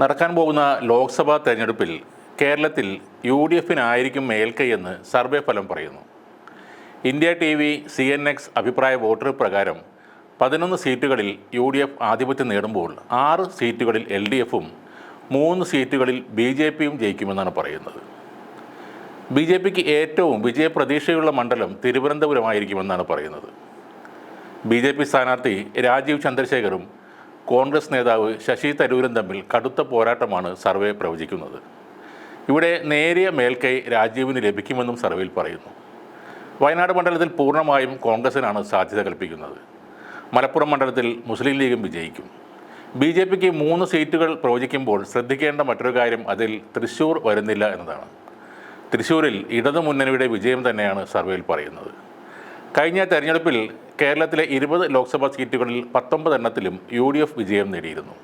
നടക്കാൻ പോകുന്ന ലോക്സഭാ തെരഞ്ഞെടുപ്പിൽ കേരളത്തിൽ യു ഡി എഫിനായിരിക്കും മേൽക്കൈയെന്ന് സർവേ ഫലം പറയുന്നു. India T V C N X അഭിപ്രായ വോട്ടർ പ്രകാരം പതിനൊന്ന് സീറ്റുകളിൽ യു ഡി എഫ് ആധിപത്യം നേടുമ്പോൾ ആറ് സീറ്റുകളിൽ എൽ ഡി എഫും മൂന്ന് സീറ്റുകളിൽ ബി ജെ പിയും ജയിക്കുമെന്നാണ് പറയുന്നത്. ബി ജെ പിക്ക് ഏറ്റവും വിജയപ്രതീക്ഷയുള്ള മണ്ഡലം തിരുവനന്തപുരമായിരിക്കുമെന്നാണ് പറയുന്നത്. ബി ജെ പി സ്ഥാനാർത്ഥി രാജീവ് ചന്ദ്രശേഖറും കോൺഗ്രസ് നേതാവ് ശശി തരൂരും തമ്മിൽ കടുത്ത പോരാട്ടമാണ് സർവേ പ്രവചിക്കുന്നത്. ഇവിടെ നേരിയ മേൽക്കൈ രാജീവിന് ലഭിക്കുമെന്നും സർവേയിൽ പറയുന്നു. വയനാട് മണ്ഡലത്തിൽ പൂർണമായും കോൺഗ്രസിനാണ് സാധ്യത കൽപ്പിക്കുന്നത്. മലപ്പുറം മണ്ഡലത്തിൽ മുസ്ലിം ലീഗും വിജയിക്കും. ബി ജെ പിക്ക് മൂന്ന് സീറ്റുകൾ പ്രവചിക്കുമ്പോൾ ശ്രദ്ധിക്കേണ്ട മറ്റൊരു കാര്യം അതിൽ തൃശ്ശൂർ വരുന്നില്ല എന്നതാണ്. തൃശ്ശൂരിൽ ഇടതു മുന്നണിയുടെ വിജയം തന്നെയാണ് സർവേയിൽ പറയുന്നത്. കഴിഞ്ഞ തെരഞ്ഞെടുപ്പിൽ കേരളത്തിലെ ഇരുപത് ലോക്സഭാ സീറ്റുകളിൽ പത്തൊമ്പത് എണ്ണത്തിലും യു ഡി എഫ് വിജയം നേടിയിരുന്നു.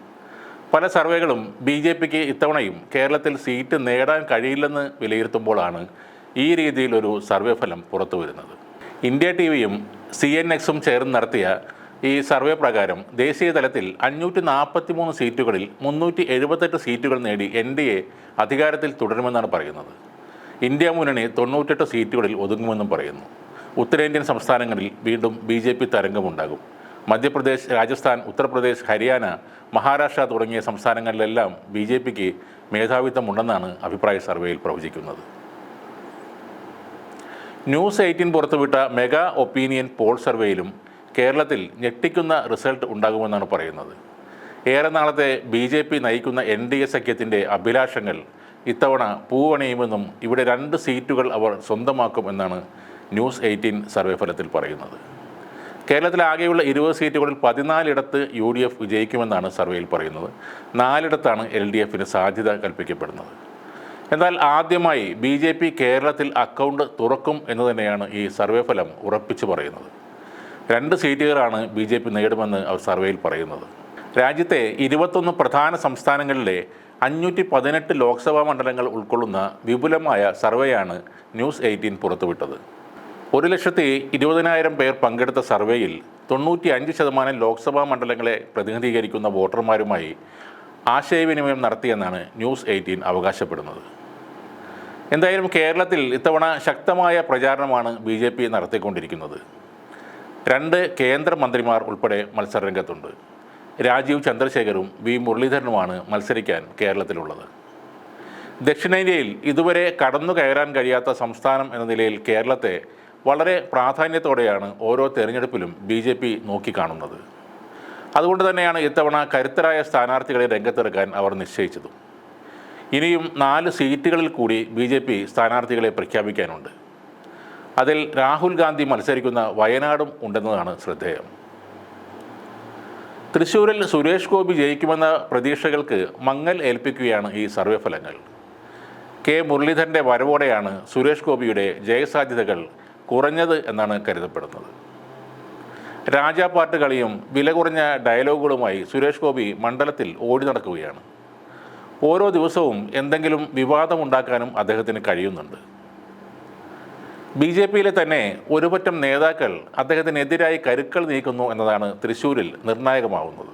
പല സർവേകളും ബി ജെ പിക്ക് ഇത്തവണയും കേരളത്തിൽ സീറ്റ് നേടാൻ കഴിയില്ലെന്ന് വിലയിരുത്തുമ്പോഴാണ് ഈ രീതിയിലൊരു സർവേ ഫലം പുറത്തു വരുന്നത്. ഇന്ത്യ ടി വിയും സി എൻ എക്സും ചേർന്ന് നടത്തിയ ഈ സർവേ പ്രകാരം ദേശീയ തലത്തിൽ അഞ്ഞൂറ്റി നാൽപ്പത്തി മൂന്ന് സീറ്റുകളിൽ മുന്നൂറ്റി എഴുപത്തെട്ട് സീറ്റുകൾ നേടി എൻ ഡി എ അധികാരത്തിൽ തുടരുമെന്നാണ് പറയുന്നത്. ഇന്ത്യ മുന്നണി തൊണ്ണൂറ്റെട്ട് സീറ്റുകളിൽ ഒതുങ്ങുമെന്നും പറയുന്നു. ഉത്തരേന്ത്യൻ സംസ്ഥാനങ്ങളിൽ വീണ്ടും ബി ജെ പി തരംഗമുണ്ടാകും. മധ്യപ്രദേശ് രാജസ്ഥാൻ ഉത്തർപ്രദേശ് ഹരിയാന മഹാരാഷ്ട്ര തുടങ്ങിയ സംസ്ഥാനങ്ങളിലെല്ലാം ബി ജെ പിക്ക് മേധാവിത്വമുണ്ടെന്നാണ് അഭിപ്രായ സർവേയിൽ പ്രവചിക്കുന്നത്. ന്യൂസ് എയ്റ്റീൻ പുറത്തുവിട്ട മെഗാ ഒപ്പീനിയൻ പോൾ സർവേയിലും കേരളത്തിൽ ഞെട്ടിക്കുന്ന റിസൾട്ട് ഉണ്ടാകുമെന്നാണ് പറയുന്നത്. ഏറെ നാളത്തെ ബി ജെ പി നയിക്കുന്ന എൻ ഡി എ സഖ്യത്തിന്റെ അഭിലാഷങ്ങൾ ഇത്തവണ പൂവണിയുമെന്നും ഇവിടെ രണ്ട് സീറ്റുകൾ അവർ സ്വന്തമാക്കും എന്നാണ് ന്യൂസ് എയ്റ്റീൻ സർവേ ഫലത്തിൽ പറയുന്നത്. കേരളത്തിലാകെയുള്ള ഇരുപത് സീറ്റുകളിൽ പതിനാലിടത്ത് യു ഡി എഫ് വിജയിക്കുമെന്നാണ് സർവേയിൽ പറയുന്നത്. നാലിടത്താണ് എൽ ഡി എഫിന് സാധ്യത കൽപ്പിക്കപ്പെടുന്നത്. എന്നാൽ ആദ്യമായി ബി ജെ പി കേരളത്തിൽ അക്കൗണ്ട് തുറക്കും എന്ന് തന്നെയാണ് ഈ സർവേ ഫലം ഉറപ്പിച്ചു പറയുന്നത്. രണ്ട് സീറ്റുകളാണ് ബി ജെ പി നേടുമെന്ന് അവർ സർവേയിൽ പറയുന്നത്. രാജ്യത്തെ ഇരുപത്തൊന്ന് പ്രധാന സംസ്ഥാനങ്ങളിലെ അഞ്ഞൂറ്റി പതിനെട്ട് ലോക്സഭാ മണ്ഡലങ്ങൾ ഉൾക്കൊള്ളുന്ന വിപുലമായ സർവേയാണ് ന്യൂസ് എയ്റ്റീൻ പുറത്തുവിട്ടത്. ഒരു ലക്ഷത്തി ഇരുപതിനായിരം പേർ പങ്കെടുത്ത സർവേയിൽ തൊണ്ണൂറ്റി അഞ്ച് ശതമാനം ലോക്സഭാ മണ്ഡലങ്ങളെ പ്രതിനിധീകരിക്കുന്ന വോട്ടർമാരുമായി ആശയവിനിമയം നടത്തിയെന്നാണ് ന്യൂസ് എയ്റ്റീൻ അവകാശപ്പെടുന്നത്. എന്തായാലും കേരളത്തിൽ ഇത്തവണ ശക്തമായ പ്രചാരണമാണ് ബി ജെ പി നടത്തിക്കൊണ്ടിരിക്കുന്നത്. രണ്ട് കേന്ദ്രമന്ത്രിമാർ ഉൾപ്പെടെ മത്സരരംഗത്തുണ്ട്. രാജീവ് ചന്ദ്രശേഖരും വി മുരളീധരനുമാണ് മത്സരിക്കാൻ കേരളത്തിലുള്ളത്. ദക്ഷിണേന്ത്യയിൽ ഇതുവരെ കടന്നു കയറാൻ കഴിയാത്ത സംസ്ഥാനം എന്ന നിലയിൽ കേരളത്തെ വളരെ പ്രാധാന്യത്തോടെയാണ് ഓരോ തെരഞ്ഞെടുപ്പിലും ബി ജെ പി നോക്കിക്കാണുന്നത്. അതുകൊണ്ട് തന്നെയാണ് ഇത്തവണ കരുത്തരായ സ്ഥാനാർത്ഥികളെ രംഗത്തിറക്കാൻ അവർ നിശ്ചയിച്ചതും. ഇനിയും നാല് സീറ്റുകളിൽ കൂടി ബി ജെ പി സ്ഥാനാർത്ഥികളെ പ്രഖ്യാപിക്കാനുണ്ട്. അതിൽ രാഹുൽ ഗാന്ധി മത്സരിക്കുന്ന വയനാടും ഉണ്ടെന്നതാണ് ശ്രദ്ധേയം. തൃശൂരിൽ സുരേഷ് ഗോപി ജയിക്കുമെന്ന പ്രതീക്ഷകൾക്ക് മങ്ങൽ ഏൽപ്പിക്കുകയാണ് ഈ സർവേ ഫലങ്ങൾ കെ മുരളീധരന്റെ വരവോടെയാണ് സുരേഷ് ഗോപിയുടെ ജയസാധ്യതകൾ കുറഞ്ഞത് എന്നാണ് കരുതപ്പെടുന്നത്. രാജാപാട്ട് കളിയും വില കുറഞ്ഞ ഡയലോഗുകളുമായി സുരേഷ് ഗോപി മണ്ഡലത്തിൽ ഓടി നടക്കുകയാണ്. ഓരോ ദിവസവും എന്തെങ്കിലും വിവാദമുണ്ടാക്കാനും അദ്ദേഹത്തിന് കഴിയുന്നുണ്ട്. ബി ജെ പിയിലെ തന്നെ ഒരുപറ്റം നേതാക്കൾ അദ്ദേഹത്തിനെതിരായി കരുക്കൾ നീക്കുന്നു എന്നതാണ് തൃശ്ശൂരിൽ നിർണായകമാവുന്നത്.